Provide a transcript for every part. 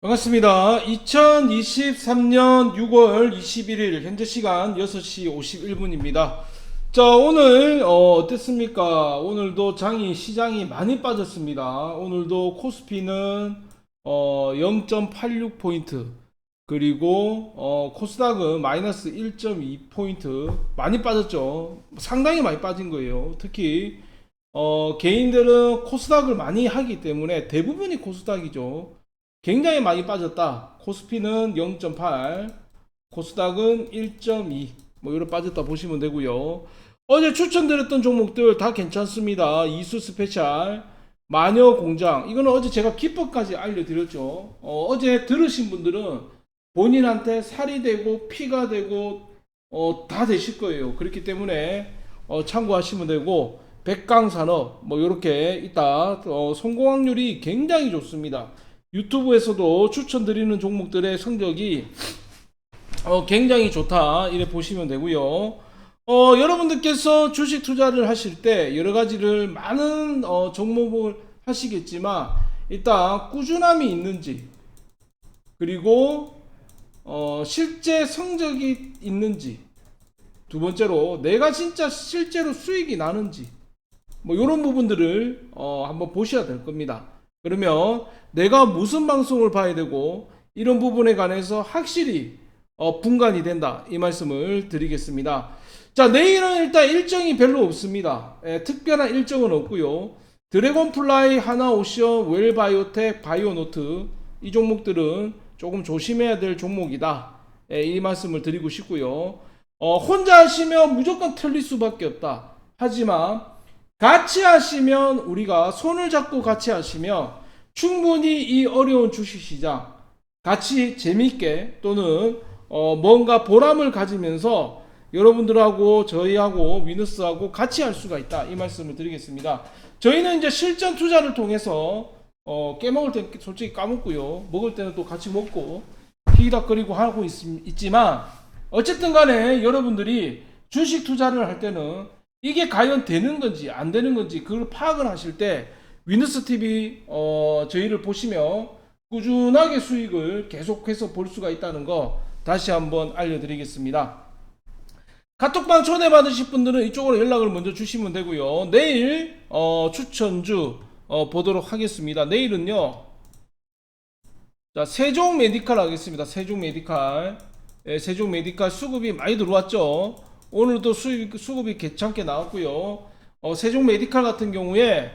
반갑습니다. 2023년 6월 21일 현재 시간 6시 51분입니다. 자, 오늘 어, 어땠습니까? 오늘도 장이 시장이 많이 빠졌습니다. 오늘도 코스피는 어, 0.86 포인트 그리고 어, 코스닥은 마이너스 1.2 포인트 많이 빠졌죠. 상당히 많이 빠진 거예요. 특히 어, 개인들은 코스닥을 많이 하기 때문에 대부분이 코스닥이죠. 굉장히 많이 빠졌다. 코스피는 0.8, 코스닥은 1.2, 뭐 이렇게 빠졌다 보시면 되고요. 어제 추천드렸던 종목들 다 괜찮습니다. 이수 스페셜, 마녀 공장, 이거는 어제 제가 기법까지 알려드렸죠. 어, 제 들으신 분들은 본인한테 살이 되고 피가 되고 어, 다 되실 거예요. 그렇기 때문에 어, 참고하시면 되고 백강산업 뭐 이렇게 있다. 어, 성공 확률이 굉장히 좋습니다. 유튜브에서도 추천드리는 종목들의 성적이 어, 굉장히 좋다 이래 보시면 되고요. 어, 여러분들께서 주식 투자를 하실 때 여러 가지를 많은 어, 종목을 하시겠지만 일단 꾸준함이 있는지 그리고 어, 실제 성적이 있는지 두 번째로 내가 진짜 실제로 수익이 나는지 뭐 이런 부분들을 어, 한번 보셔야 될 겁니다. 그러면 내가 무슨 방송을 봐야 되고 이런 부분에 관해서 확실히 어, 분간이 된다 이 말씀을 드리겠습니다. 자 내일은 일단 일정이 별로 없습니다. 예, 특별한 일정은 없고요. 드래곤플라이, 하나오션, 웰바이오텍, 바이오노트 이 종목들은 조금 조심해야 될 종목이다. 예, 이 말씀을 드리고 싶고요. 어, 혼자 하시면 무조건 틀릴 수밖에 없다. 하지만 같이 하시면 우리가 손을 잡고 같이 하시면 충분히 이 어려운 주식 시장 같이 재밌게 또는 어 뭔가 보람을 가지면서 여러분들하고 저희하고 위너스하고 같이 할 수가 있다 이 말씀을 드리겠습니다. 저희는 이제 실전 투자를 통해서 어 깨먹을 때 솔직히 까먹고요 먹을 때는 또 같이 먹고 히덕거리고 하고 있, 있지만 어쨌든 간에 여러분들이 주식 투자를 할 때는 이게 과연 되는 건지 안 되는 건지 그걸 파악을 하실 때 위너스 TV 어, 저희를 보시면 꾸준하게 수익을 계속해서 볼 수가 있다는 거 다시 한번 알려드리겠습니다. 카톡방 초대 받으실 분들은 이쪽으로 연락을 먼저 주시면 되고요. 내일 어, 추천주 어, 보도록 하겠습니다. 내일은요. 자 세종 메디칼 하겠습니다. 세종 메디칼 예, 세종 메디칼 수급이 많이 들어왔죠. 오늘도 수익, 수급이 괜찮게 나왔고요. 어, 세종 메디칼 같은 경우에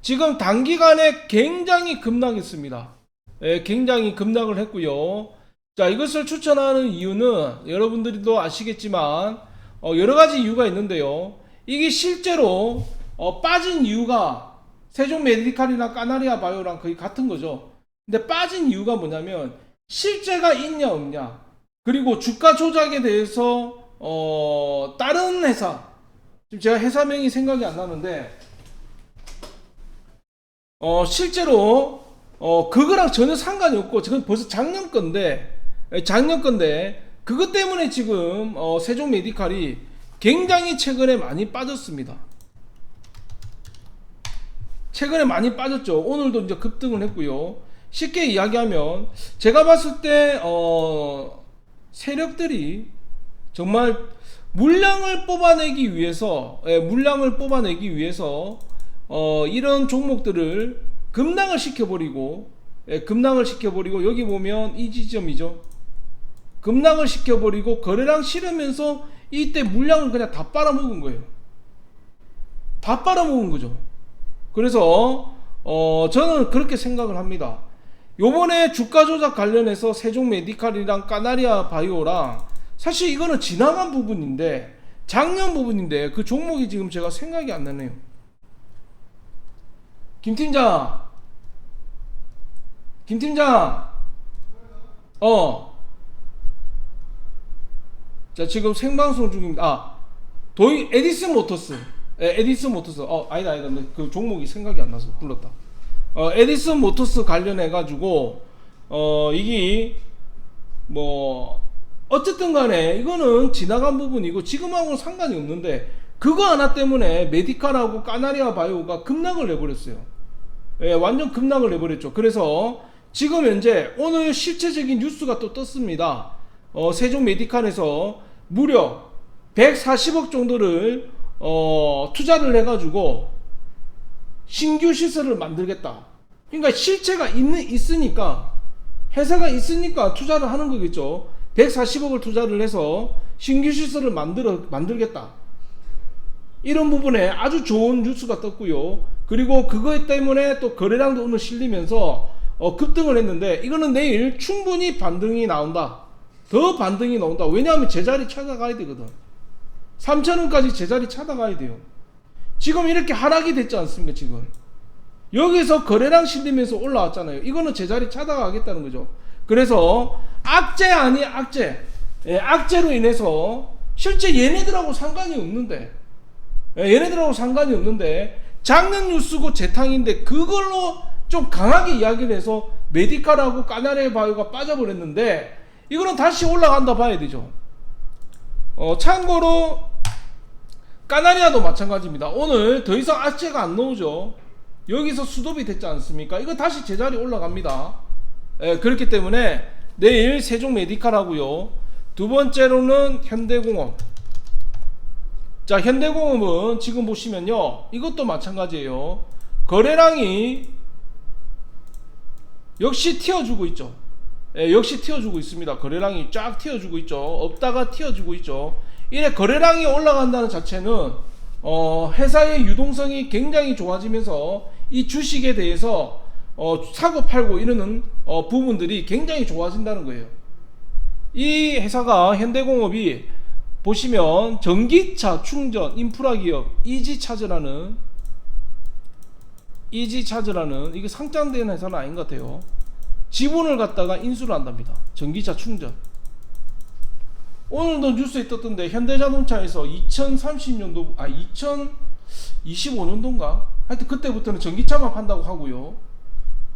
지금 단기간에 굉장히 급락했습니다. 예, 굉장히 급락을 했고요. 자, 이것을 추천하는 이유는 여러분들도 아시겠지만 어, 여러 가지 이유가 있는데요. 이게 실제로 어, 빠진 이유가 세종 메디칼이나 까나리아 바이오랑 거의 같은 거죠. 근데 빠진 이유가 뭐냐면 실제가 있냐 없냐 그리고 주가 조작에 대해서 어, 다른 회사 지금 제가 회사명이 생각이 안 나는데 어, 실제로 어, 그거랑 전혀 상관이 없고 지금 벌써 작년 건데 예, 작년 건데 그것 때문에 지금 어, 세종 메디칼이 굉장히 최근에 많이 빠졌습니다. 최근에 많이 빠졌죠. 오늘도 이제 급등을 했고요. 쉽게 이야기하면 제가 봤을 때 어, 세력들이 정말 물량을 뽑아내기 위해서 예, 물량을 뽑아내기 위해서 어, 이런 종목들을 급락을 시켜버리고 예, 급락을 시켜버리고 여기 보면 이 지점이죠. 급락을 시켜버리고 거래량 실으면서 이때 물량을 그냥 다 빨아먹은 거예요. 다 빨아먹은 거죠. 그래서 어, 저는 그렇게 생각을 합니다. 요번에 주가 조작 관련해서 세종 메디칼이랑 까나리아 바이오랑 사실 이거는 지나간 부분인데 작년 부분인데 그 종목이 지금 제가 생각이 안 나네요. 김 팀장, 김 팀장, 어, 자 지금 생방송 중입니다. 아, 도이 에디슨 모터스, 에, 에디슨 모터스, 어 아니다 아니다, 그 종목이 생각이 안 나서 불렀다. 어, 에디슨 모터스 관련해 가지고 어 이게 뭐 어쨌든 간에 이거는 지나간 부분이고 지금하고는 상관이 없는데 그거 하나 때문에 메디칼하고 까나리아 바이오가 급락을 내버렸어요. 예, 완전 급락을 내버렸죠. 그래서 지금 현재 오늘 실체적인 뉴스가 또 떴습니다. 어, 세종 메디칸에서 무려 140억 정도를 어, 투자를 해가지고 신규 시설을 만들겠다. 그러니까 실체가 있는, 있으니까 회사가 있으니까 투자를 하는 거겠죠. 140억을 투자를 해서 신규 시설을 만들어 만들겠다. 이런 부분에 아주 좋은 뉴스가 떴고요. 그리고 그것 때문에 또 거래량도 오늘 실리면서 어, 급등을 했는데 이거는 내일 충분히 반등이 나온다. 더 반등이 나온다. 왜냐하면 제자리 찾아가야 되거든. 3천원까지 제자리 찾아가야 돼요. 지금 이렇게 하락이 됐지 않습니까, 지금? 여기서 거래량 실리면서 올라왔잖아요. 이거는 제자리 찾아가겠다는 거죠. 그래서 악재 아니 악재. 예, 악재로 인해서 실제 얘네들하고 상관이 없는데 예, 얘네들하고 상관이 없는데 작년 뉴스고 재탕인데 그걸로 좀 강하게 이야기를 해서 메디칼하고 까나레 바이오가 빠져버렸는데 이거는 다시 올라간다 봐야 되죠. 어, 참고로 까나리아도 마찬가지입니다. 오늘 더 이상 악재가 안 나오죠. 여기서 수급이 됐지 않습니까? 이거 다시 제자리 올라갑니다. 예, 그렇기 때문에 내일 세종 메디칼하고요. 두 번째로는 현대공업. 자, 현대공업은 지금 보시면요. 이것도 마찬가지예요. 거래량이 역시 튀어주고 있죠. 예, 역시 튀어주고 있습니다. 거래량이 쫙 튀어주고 있죠. 없다가 튀어주고 있죠. 이래 거래량이 올라간다는 자체는 어, 회사의 유동성이 굉장히 좋아지면서 이 주식에 대해서 어, 사고 팔고 이러는 어, 부분들이 굉장히 좋아진다는 거예요. 이 회사가 현대공업이 보시면 전기차 충전 인프라 기업 이지차저라는 이지차저라는 이게 상장된 회사는 아닌 것 같아요. 지분을 갖다가 인수를 한답니다. 전기차 충전. 오늘도 뉴스에 떴던데 현대자동차에서 2030년도 아 2025년도인가 하여튼 그때부터는 전기차만 판다고 하고요.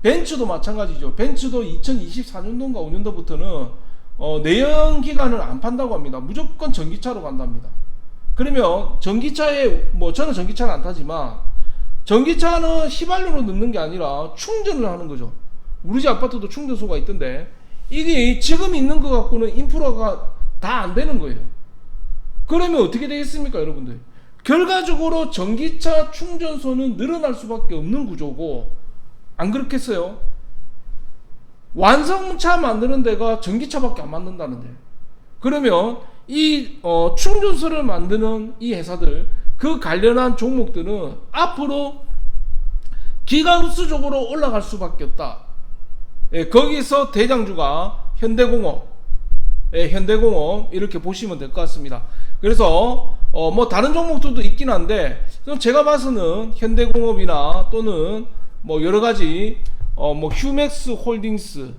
벤츠도 마찬가지죠. 벤츠도 2024년도인가 5년도부터는 어, 내연 기관을 안 판다고 합니다. 무조건 전기차로 간답니다. 그러면 전기차에 뭐 저는 전기차는 안 타지만 전기차는 휘발유로 넣는 게 아니라 충전을 하는 거죠. 우리 집 아파트도 충전소가 있던데 이게 지금 있는 것 갖고는 인프라가 다 안 되는 거예요. 그러면 어떻게 되겠습니까, 여러분들? 결과적으로 전기차 충전소는 늘어날 수밖에 없는 구조고 안 그렇겠어요? 완성차 만드는 데가 전기차밖에 안 만든다는데 그러면 이 어, 충전소를 만드는 이 회사들 그 관련한 종목들은 앞으로 기가누스적으로 올라갈 수밖에 없다. 예, 거기서 대장주가 현대공업, 예, 현대공업 이렇게 보시면 될 것 같습니다. 그래서 어, 뭐 다른 종목들도 있긴 한데 제가 봐서는 현대공업이나 또는 뭐 여러 가지 어, 뭐 휴맥스 홀딩스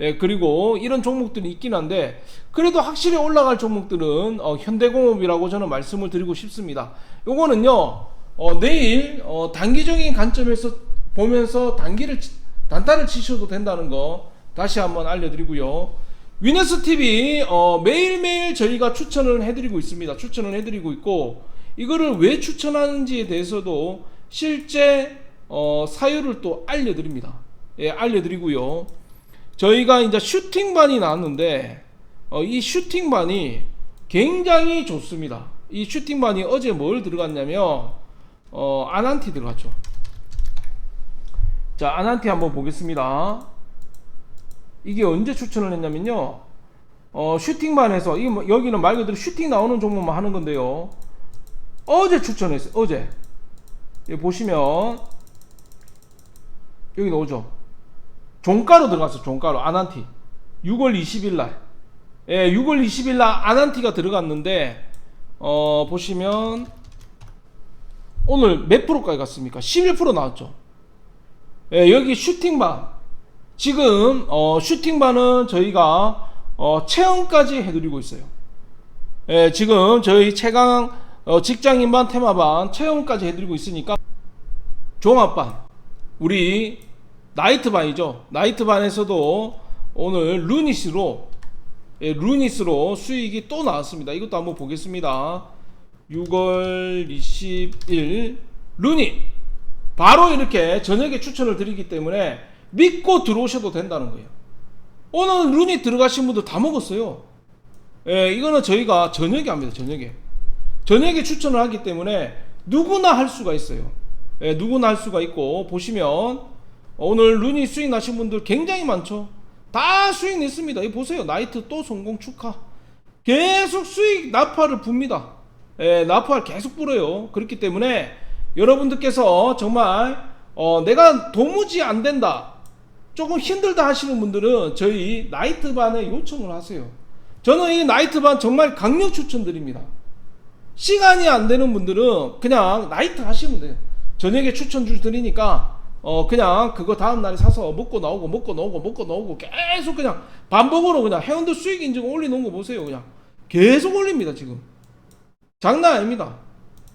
예, 그리고 이런 종목들이 있긴 한데 그래도 확실히 올라갈 종목들은 어, 현대공업이라고 저는 말씀을 드리고 싶습니다. 요거는요 어, 내일 어, 단기적인 관점에서 보면서 단기를 치- 단타를 치셔도 된다는 거 다시 한번 알려드리고요. 위너스 TV 어, 매일매일 저희가 추천을 해드리고 있습니다. 추천을 해드리고 있고 이거를 왜 추천하는지에 대해서도 실제 어, 사유를 또 알려드립니다. 예, 알려드리고요. 저희가 이제 슈팅반이 나왔는데 어, 이 슈팅반이 굉장히 좋습니다. 이 슈팅반이 어제 뭘 들어갔냐면 어, 아난티 들어갔죠. 자, 아난티 한번 보겠습니다. 이게 언제 추천을 했냐면요. 어, 슈팅반에서 이 뭐- 여기는 말 그대로 슈팅 나오는 종목만 하는 건데요. 어제 추천했어요. 어제. 보시면 여기 나오죠. 종가로 들어갔어. 종가로 아난티. 6월 20일 날. 예, 6월 20일 날 아난티가 들어갔는데 어, 보시면 오늘 몇 프로까지 갔습니까? 11% 나왔죠. 예, 여기 슈팅반. 지금 어, 슈팅반은 저희가 어, 체험까지 해드리고 있어요. 예, 지금 저희 최강 어, 직장인반 테마반 체험까지 해드리고 있으니까 종합반 우리 나이트반이죠. 나이트반에서도 오늘 루니스로 예, 루니스로 수익이 또 나왔습니다. 이것도 한번 보겠습니다. 6월 20일 루니 바로 이렇게 저녁에 추천을 드리기 때문에 믿고 들어오셔도 된다는 거예요. 오늘 룬이 들어가신 분들 다 먹었어요. 예, 이거는 저희가 저녁에 합니다. 저녁에. 저녁에 추천을 하기 때문에 누구나 할 수가 있어요. 예, 누구나 할 수가 있고 보시면 오늘 룬이 수익 나신 분들 굉장히 많죠. 다 수익 냈습니다. 이 보세요. 나이트 또 성공 축하. 계속 수익 나파를 붑니다. 예, 나파를 계속 불어요. 그렇기 때문에 여러분들께서 정말 어, 내가 도무지 안 된다. 조금 힘들다 하시는 분들은 저희 나이트반에 요청을 하세요. 저는 이 나이트반 정말 강력 추천드립니다. 시간이 안 되는 분들은 그냥 나이트 하시면 돼요. 저녁에 추천 줄 드리니까 어 그냥 그거 다음 날에 사서 먹고 나오고 먹고 나오고 먹고 나오고 계속 그냥 반복으로 그냥 회원들 수익 인증 올려놓은 거 보세요. 그냥 계속 올립니다 지금. 장난 아닙니다.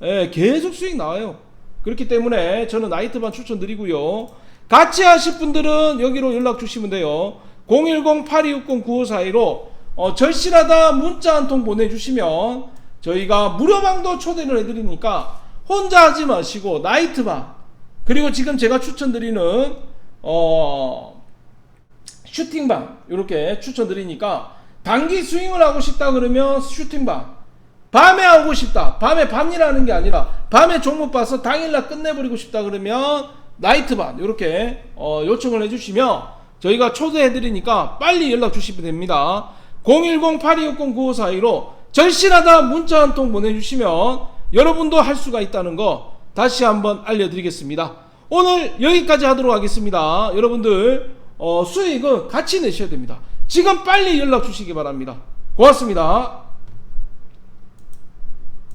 예, 계속 수익 나와요. 그렇기 때문에 저는 나이트반 추천드리고요. 같이 하실 분들은 여기로 연락 주시면 돼요. 010-8260-9542로 어, 절실하다 문자 한 통 보내주시면 저희가 무료방도 초대를 해드리니까 혼자 하지 마시고 나이트방 그리고 지금 제가 추천드리는 어, 슈팅방 이렇게 추천드리니까 단기 스윙을 하고 싶다 그러면 슈팅방. 밤에 하고 싶다. 밤에 밤이라는 게 아니라 밤에 종목 봐서 당일날 끝내버리고 싶다 그러면 나이트반 이렇게 어, 요청을 해주시면 저희가 초대해드리니까 빨리 연락 주시면 됩니다. 010-8260-9542로 절실하다 문자 한 통 보내주시면 여러분도 할 수가 있다는 거 다시 한번 알려드리겠습니다. 오늘 여기까지 하도록 하겠습니다. 여러분들 어, 수익은 같이 내셔야 됩니다. 지금 빨리 연락 주시기 바랍니다. 고맙습니다